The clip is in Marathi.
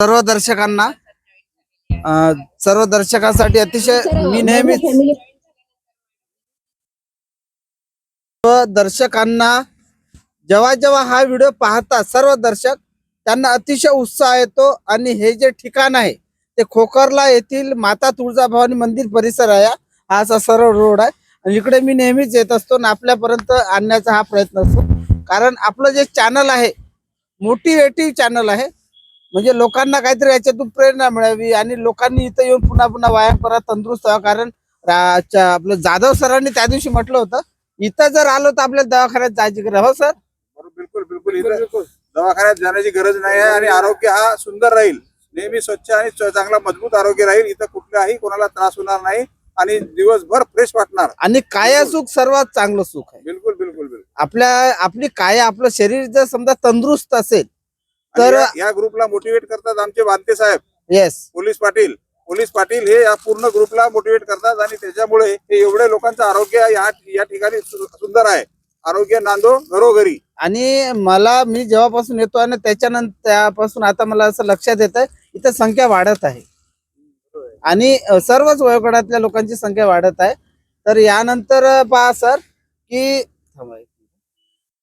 सर्व दर्शकांना सर्व दर्शकांसाठी अतिशय मी नेहमीच सर्व दर्शकांना जेव्हा जेव्हा हा व्हिडिओ पाहतात सर्व दर्शक त्यांना अतिशय उत्साह येतो आणि हे जे ठिकाण आहे ते खोकरला येथील माता तुळजाभवानी मंदिर परिसर आहे. हा असा सरळ रोड आहे. आणि इकडे मी नेहमीच येत असतो आणि आपल्यापर्यंत आणण्याचा हा प्रयत्न असतो. कारण आपलं जे चॅनल आहे मोटिवेटिव्ह चॅनल आहे म्हणजे लोकांना काहीतरी याच्यातून प्रेरणा मिळावी आणि लोकांनी इथं येऊन पुन्हा पुन्हा व्यायाम करा तंदुरुस्त व्हा. कारण आपलं जाधव सरांनी त्या दिवशी म्हटलं होतं इथं जर आलो तर आपल्याला दवाखान्यात जायची गरज हो सर? बिलकुल बिलकुल. दवाखान्यात जाण्याची गरज नाही आहे आणि आरोग्य हा सुंदर राहील. नेहमी स्वच्छ आणि चांगला मजबूत आरोग्य राहील. इथं कुठलाही कोणाला त्रास होणार नाही आणि दिवसभर फ्रेश वाटणार. आणि काया सुख सर्वात चांगलं सुख आहे. बिलकुल बिलकुल बिलकुल. आपल्या आपली काया आपलं शरीर जर समजा तंदुरुस्त असेल तर- या- या ग्रुपला मोटिवेट करतात आमचे बांते साहेब. Yes police Patil. Police Patil हे या पूर्ण ग्रुपला मोटिवेट करतात आणि त्याच्यामुळे हे एवढे लोकांचं आरोग्य या या ठिकाणी सु- सुंदर आहे. आरोग्य नांदो घरोघरी. आणि मला मी जेव्हापासून येतो आणि त्याच्यानंतर त्यापासून आता मला असं लक्षात येत आहे इथं संख्या वाढत आहे. आणि अ, सर्वच वयोगटातल्या लोकांची संख्या वाढत आहे. तर यानंतर अ, पहा सर की थांबा एक.